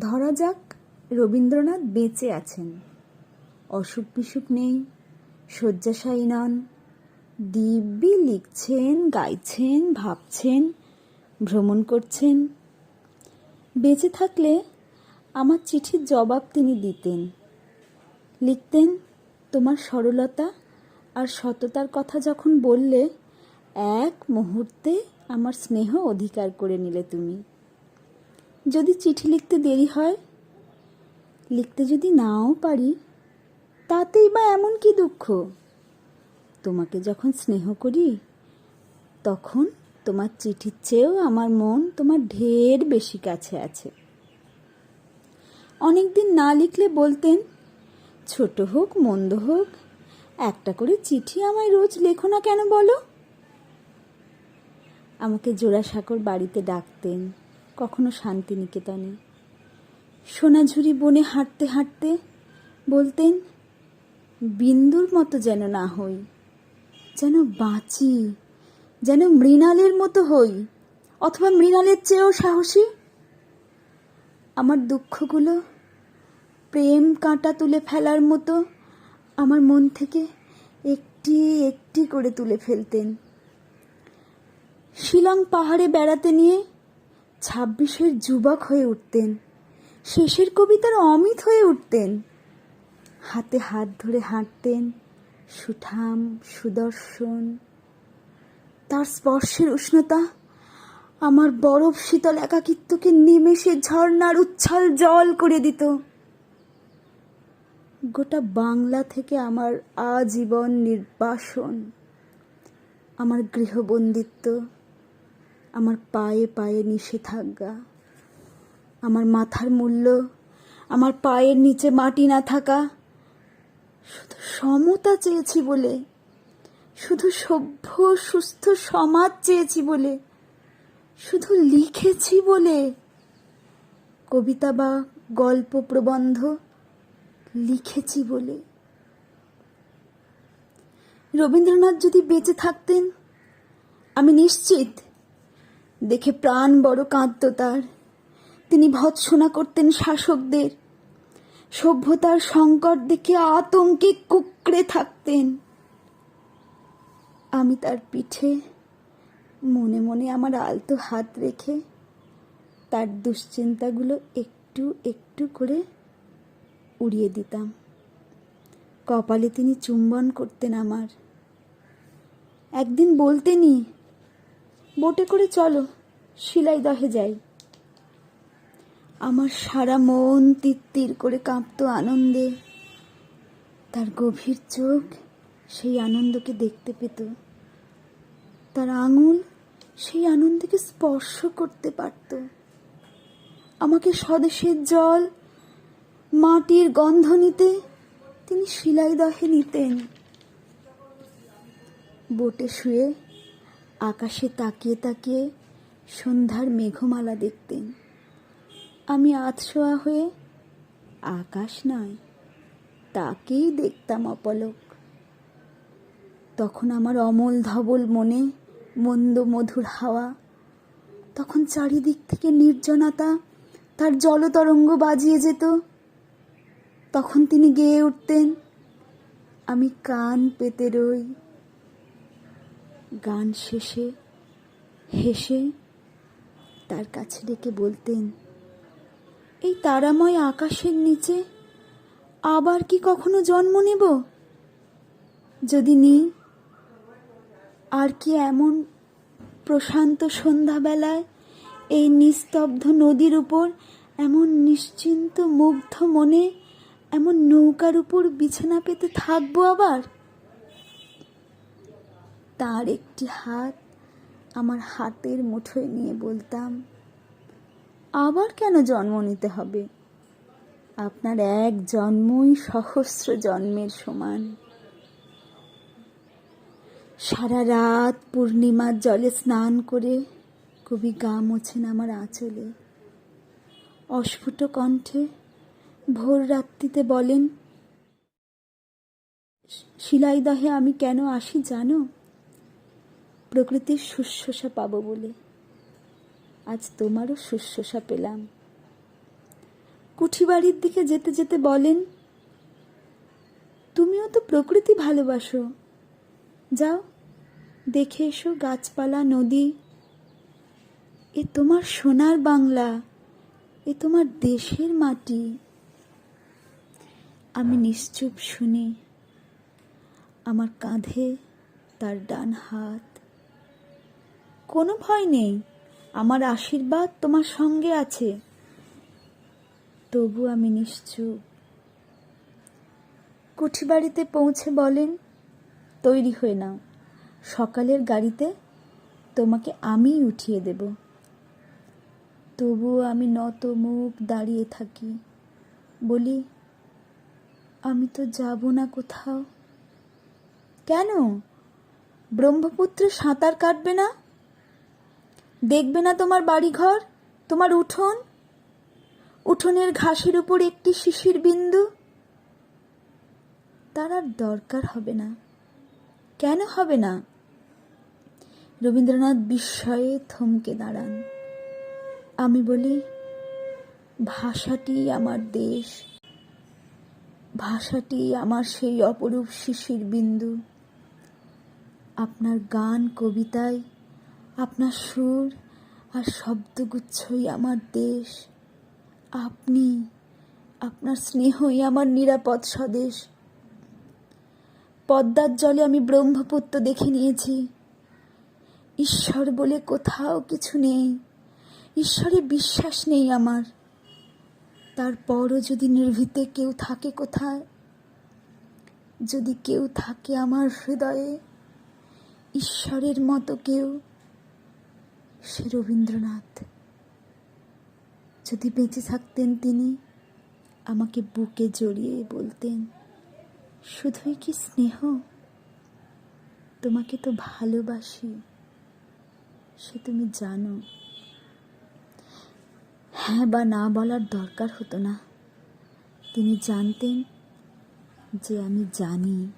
ধরা যাক, রবীন্দ্রনাথ বেঁচে আছেন। অসুখ বিসুখ নেই, শয্যাশায়ী নন। দিব্যি লিখছেন, গাইছেন, ভাবছেন, ভ্রমণ করছেন। বেঁচে থাকলে আমার চিঠির জবাব তিনি দিতেন। লিখতেন, তোমার সরলতা আর সততার কথা যখন বললে, এক মুহূর্তে আমার স্নেহ অধিকার করে নিলে তুমি। যদি চিঠি লিখতে দেরি হয়? লিখতে যদি নাও পারি, তাতেই বা এমন কি দুঃখ? তোমাকে যখন স্নেহ করি, তখন তোমার চিঠির চেয়েও আমার মন তোমার ঢের বেশি কাছে আছে। অনেক দিন না লিখলে বলতেন, ছোট হোক, মন্দ হোক, একটা করে চিঠি আমায় রোজ লেখো না কেন বলো? আমাকে জোড়াসাঁকোর বাড়িতে ডাকতেন। কখনো শান্তিনিকেতনে। সোনাঝুরি বনে হাঁটতে হাঁটতে বলতেন, বিন্দুর মতো যেন না হই, যেন বাঁচি, যেন মৃণালের মতো হই, অথবা মৃণালের চেয়েও সাহসী। আমার দুঃখগুলো প্রেম কাঁটা তুলে ফেলার মতো আমার মন থেকে একটি একটি করে তুলে ফেলতেন। শিলং পাহাড়ে বেড়াতে নিয়ে ছাব্বিশের যুবক হয়ে উঠতেন। শেষের কবিতার অমিত হয়ে উঠতেন। হাতে হাত ধরে হাঁটতেন, সুঠাম, সুদর্শন। তার স্পর্শের উষ্ণতা, আমার বরফ শীতল একাকিত্বকে নিমেষে ঝর্ণার উচ্ছল জল করে দিত। গোটা বাংলা থেকে আমার আজীবন নির্বাসন, আমার গৃহবন্দিত্ব। আমার পায়ে পায়ে নিষেধাজ্ঞা। আমার মাথার মূল্য, আমার পায়ের নিচে মাটি না থাকা। শুধু সমতা চেয়েছি বলে, শুধু সভ্য, সুস্থ সমাজ চেয়েছি বলে, শুধু লিখেছি বলে। কবিতা বা গল্প প্রবন্ধ লিখেছি বলে। রবীন্দ্রনাথ যদি বেঁচে থাকতেন, আমি নিশ্চিত দেখে প্রাণ বড় কাঁদত তার। তিনি ভৎসনা করতেন শাসকদের। সভ্যতার সংকট দেখে আতঙ্কে কুকড়ে থাকতেন। আমি তার পিঠে মনে মনে আমার আলতো হাত রেখে তার দুশ্চিন্তাগুলো একটু একটু করে উড়িয়ে দিতাম। কপালে তিনি চুম্বন করতেন আমার। একদিন বলতেনই বোটে করে চলো, শিলাই দহে যাই। আমার সারা মন তিত্তির করে কাঁপতো আনন্দে। তার গভীর চোখ সেই আনন্দকে দেখতে পেত। তার আঙুল সেই আনন্দকে স্পর্শ করতে পারত। আমাকে স্বদেশের জল, মাটির গন্ধ নিতে তিনি শিলাই দহে নিতেন। বোটে শুয়ে আকাশে তাকিয়ে তাকিয়ে সন্ধ্যার মেঘমালা দেখতেন। আমি আতশোয়া হয়ে আকাশ নয়, তাকেই দেখতাম অপলক। তখন আমার অমল ধবল মনে, মন্দ মধুর হাওয়া, তখন চারিদিক থেকে নির্জনতা, তার জলতরঙ্গ বাজিয়ে যেত। তখন তিনি গেয়ে উঠতেন, আমি কান পেতে রই গান শেষে হেসে তার কাছে ডেকে বলতেন, এই তারাময় আকাশের নিচে আবার কি কখনো জন্ম নেব? যদি নিই, আর কি এমন প্রশান্ত সন্ধ্যাবেলায় এই নিস্তব্ধ নদীর উপর এমন নিশ্চিন্ত মুগ্ধ মনে, এমন নৌকার উপর বিছানা পেতে থাকব আবার? তার একটি হাত আমার হাতের মুঠোয় নিয়ে বলতাম, আবার কেন জন্ম নিতে হবে? আপনার এক জন্মই সহস্র জন্মের সমান। সারা রাত পূর্ণিমার জলে স্নান করে কবি গা মোছেন আমার আঁচলে। অস্ফুট কণ্ঠে ভোর রাত্রিতে বলেন শিলাইদহে আমি কেন আসি জানো? প্রকৃতির শুশ্রূষা পাবো বলে। আজ তোমারও শুশ্রূষা পেলাম। কুঠিবাড়ির দিকে যেতে যেতে বলেন, তুমিও তো প্রকৃতি ভালোবাসো। যাও, দেখে এসো গাছপালা, নদী। এ তোমার সোনার বাংলা, এ তোমার দেশের মাটি। আমি নিশ্চুপ শুনি, আমার কাঁধে তার ডান হাত। কোনো ভয় নেই। আমার আশীর্বাদ তোমার সঙ্গে আছে। তবু আমি নিশ্চুপ। কুঠিবাড়িতে পৌঁছে বলেন, তৈরি হয়ে নাও। সকালের গাড়িতে তোমাকে আমিই উঠিয়ে দেব। তবুও আমি নত মুখ দাঁড়িয়ে থাকি। বলি, আমি তো যাব না কোথাও। কেন? ব্রহ্মপুত্রে সাঁতার কাটবে না? দেখবে না তোমার বাড়িঘর? তোমার উঠোন? উঠোনের ঘাসের উপর একটি শিশির বিন্দু? তার আর দরকার হবে না। কেন হবে না? রবীন্দ্রনাথ বিস্ময়ে থমকে দাঁড়ান। আমি বলি ভাষাটি আমার দেশ। ভাষাটি আমার সেই অপরূপ শিশির বিন্দু। আপনার গান, কবিতায় আপনার সুর আর শব্দগুচ্ছই আমার দেশ। আপনি আপনার স্নেহই আমার নিরাপদ স্বদেশ। পদ্মার জলে আমি ব্রহ্মপুত্র দেখে নিয়েছি। ঈশ্বর বলে কোথাও কিছু নেই। ঈশ্বরে বিশ্বাস নেই আমার। তারপরও যদি নির্ভীতে কেউ থাকে কোথায়? যদি কেউ থাকে আমার হৃদয়ে, ঈশ্বরের মতো কেউ সে রবীন্দ্রনাথ। যদি বেঁচে থাকতেন তিনি, আমাকে বুকে জড়িয়ে বলতেন, শুধুই কি স্নেহ? তোমাকে তো ভালোবাসি। সে তুমি জানো। হ্যাঁ বা না বলার দরকার হতো না। তিনি জানতেন যে আমি জানি।